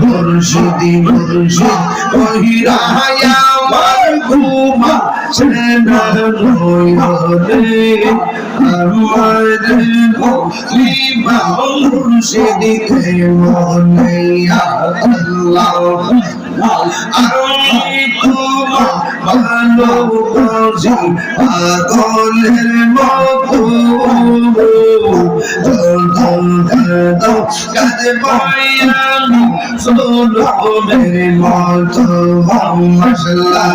মুর্শিদি মুর্শিদ কহিরায়া আমার ঘুমা সেনা নয়নে আমার গলিমা মুর্শিদি কে মনে আল্লাহ আমি তোমার ভালোবাসি পাগলের মতো মতো মশলা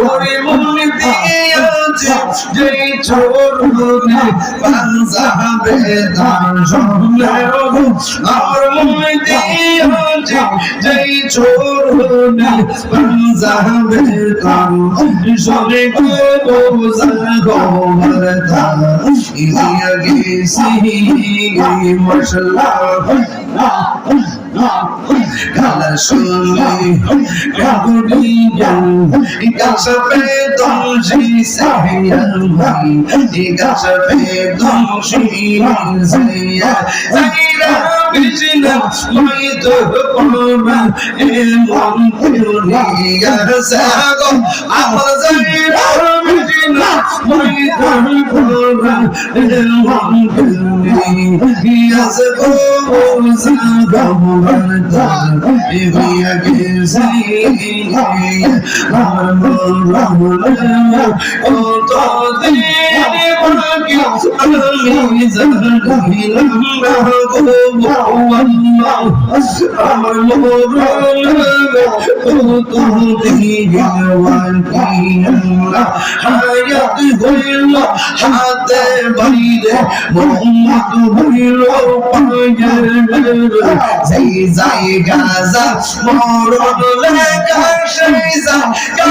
ওরে মন দিয়েছে যে চোরনে পাঞ্জাবে দান শুনলে আমার মন দিয়েছে যে পাঞ্জাবে দান শুনে গো বোঝা গো বরদা হইয়া মশলা কালা শুনে কাগুড়ি জ্ঞান গাছবে দোষী সাহিয়ামাই গাছবে দোষী সাহিয়া সাইরা বিজনা মই তো পড়বা এ মন পুরিয়া সাগো আমার সাইরা বিজনা মই তো পড়বা এ মন পুরিয়া সাগো সাগো বরদা বিয়া গেছে ও তো দিনে হাতে বাইরে মোহাম্মদ হইল পায়ের সেই জায়গা যা মরণ লেখা সেই জায়গা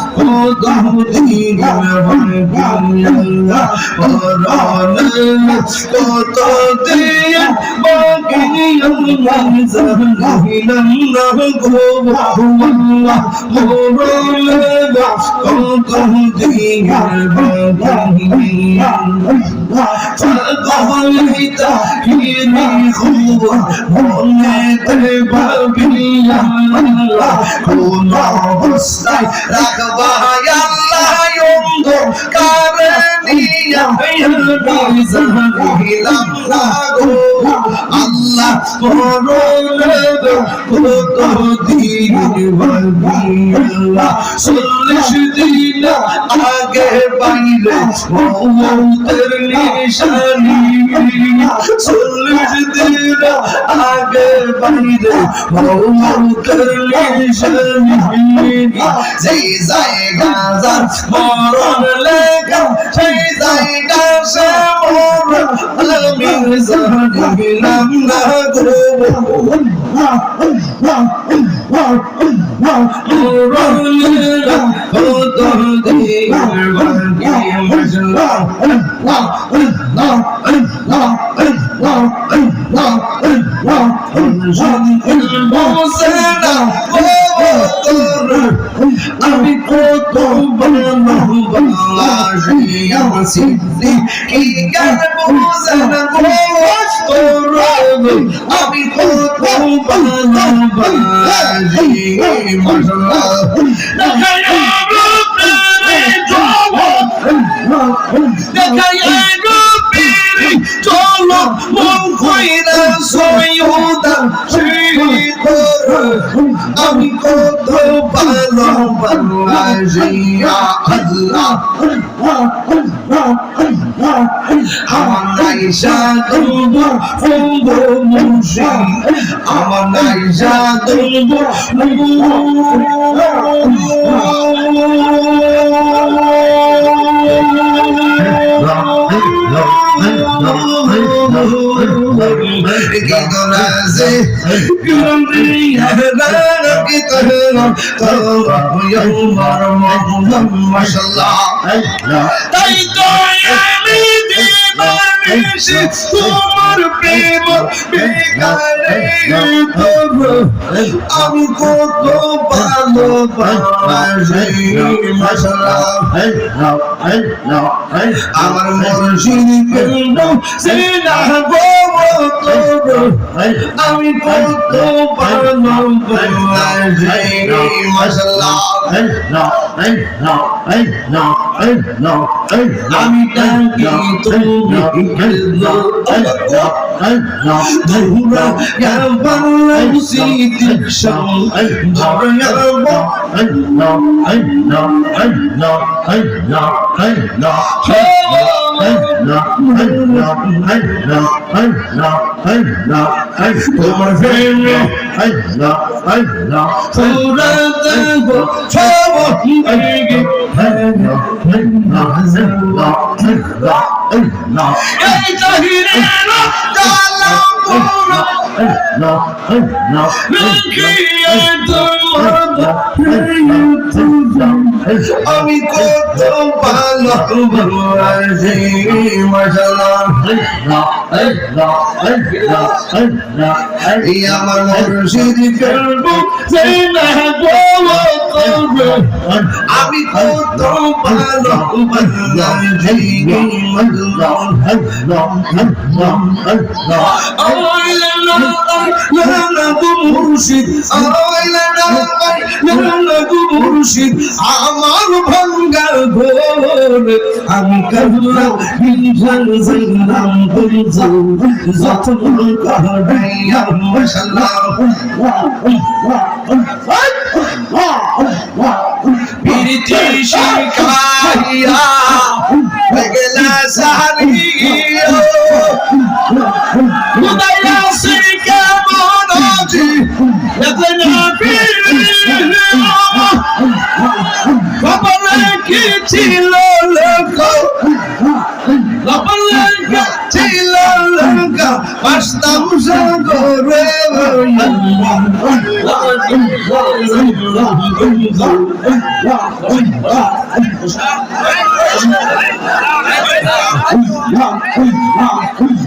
মরণ কত দিনের বাকি মশলা জায়গা গো হরফ লেখা না করিলাম তো জানিলাম না গো আল্লাহ মোরলে ও দহুদিন ভাঙ্গিয়া মরলে কত দিয়ে বাকি আল্লাহ জানিলাম না গো আল্লাহ মোরলে কত দিয়ে ভাঙ্গিয়া فقبلت حيني هو ونيت بابي الله كنا بستي ركبا আল্লাহ চল্লিশ দিন আগে বাইরে নিশানি নিশানি চল্লিশ দিন আগে বাইরে মৌতের নিশানি যেই জায়গা যার মরণ লেখা, সেই জায়গা সে মরণ। আমি জানিলাম না গো আমি কত ভালোবাসি আমার সিদ্ধি কি গান বোঝেন গো আমি কত ভালোবাসি মাশাআল্লাহ দেখাইয়া চলো কইরা সৈয়দা শ্রীকর আমি কত ভালো Oh, আল্লাহ আমার নাইশা দুর্গ ফুঙ্গ মুন্সি আমার নাইশা দুর্গ মাশাল্লাহ তাই তো আমি দিবানিশি তোমার প্রেম বিকারে আমি কত ভালো বাংলাদেশি মাশাল্লাহ আমার মুর্শিদ কেন সিনা গো আমি ভালো বাংলাদেশি মাশাল্লাহ আমি তাকে তুমি ধুরা বাংলাদেশি দিশাম ধরা তোমার প্রেমে পুরা দেব সব দিকে এই তাহিরে জালা পুরা আমি কত ভালো বাংলাদেশি মাশাআল্লাহ এই আমার মুর্শিদ করব সিনা গো আমি কত ভালো বাংলাদেশি মুর্শিদ মুর্শিদ, আমার ভাঙ্গা ঘোর। আমি কাল্লা হিংসার জিন্দাম গুলজাম যতন করাইয়া মশাল্লাহ প্রীতি শিখাইয়া গেলা সারিয়া ছিল লোক কপালে কি ছিল লঙ্কা বাস্তব সাগরে লঙ্কা বিঞ্জন জিল্লাম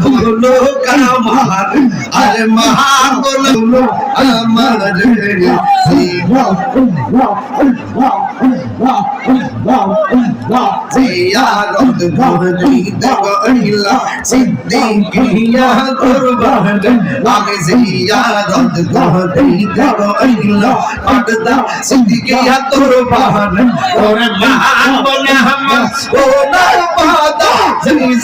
ভুলো কামার আরে মহাবলো আমার জিয়ারত কহড়িতা আল্লাহ সিদ্দিকিয়া তোর গহরে আমি জিয়ারত কহড়িতা আল্লাহ পাটদাম সিদ্দিকিয়া তোর গহরে ওরে মহাবনা সোনার পাতা ফিজা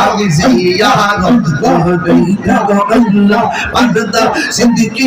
আমি জিয়ারত করবে দেখো আল্লাহ সিদ্দিকী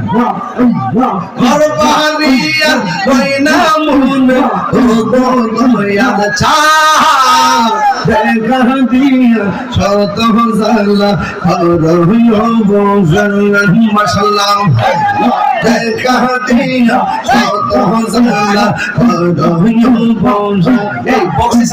গো কুরবানিয়ার ময়না মনে ও গো দয়াল চা দেখা দিয়া শত জালা করহিও বজল্লাহ মাশাআল্লাহ দেখা দিয়া শত জালা করহিও বজল্লাহ এই বক্সি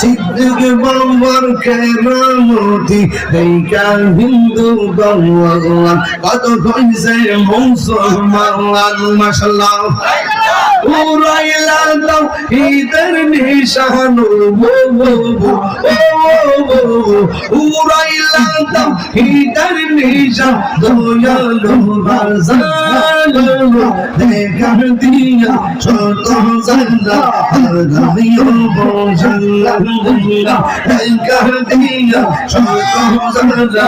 সিদ্দিক বাবার কেরামতি দেখা হিন্দু ভগবান কত কইছে মুসলমান রাজালু। দেখা দিয়া ছোট জাল্লা গামিও বজাল্লা দেখা দিয়া ছোট জাল্লা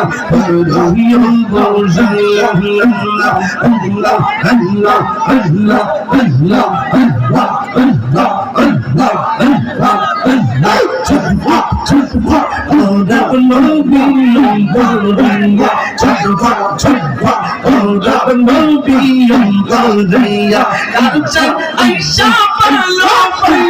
গামিও বজাল্লা আল্লাহ আল্লাহ আল্লাহ আল্লাহ আইসা পালো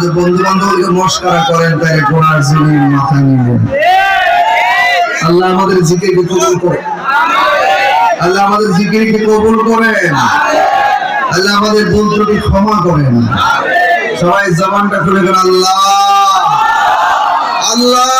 আজ বন্ধু বান্ধবকে মস্করা করেন, তাই গোড়ার জিনিস মাথা নিবেন আল্লাহ আমাদের জিকিরকে কবুল করে আল্লাহ আমাদের কবুল আল্লাহ আমাদের ভুল ক্ষমা করেন। সবাই জবানটা খুলে দেন আল্লাহ। আল্লাহ।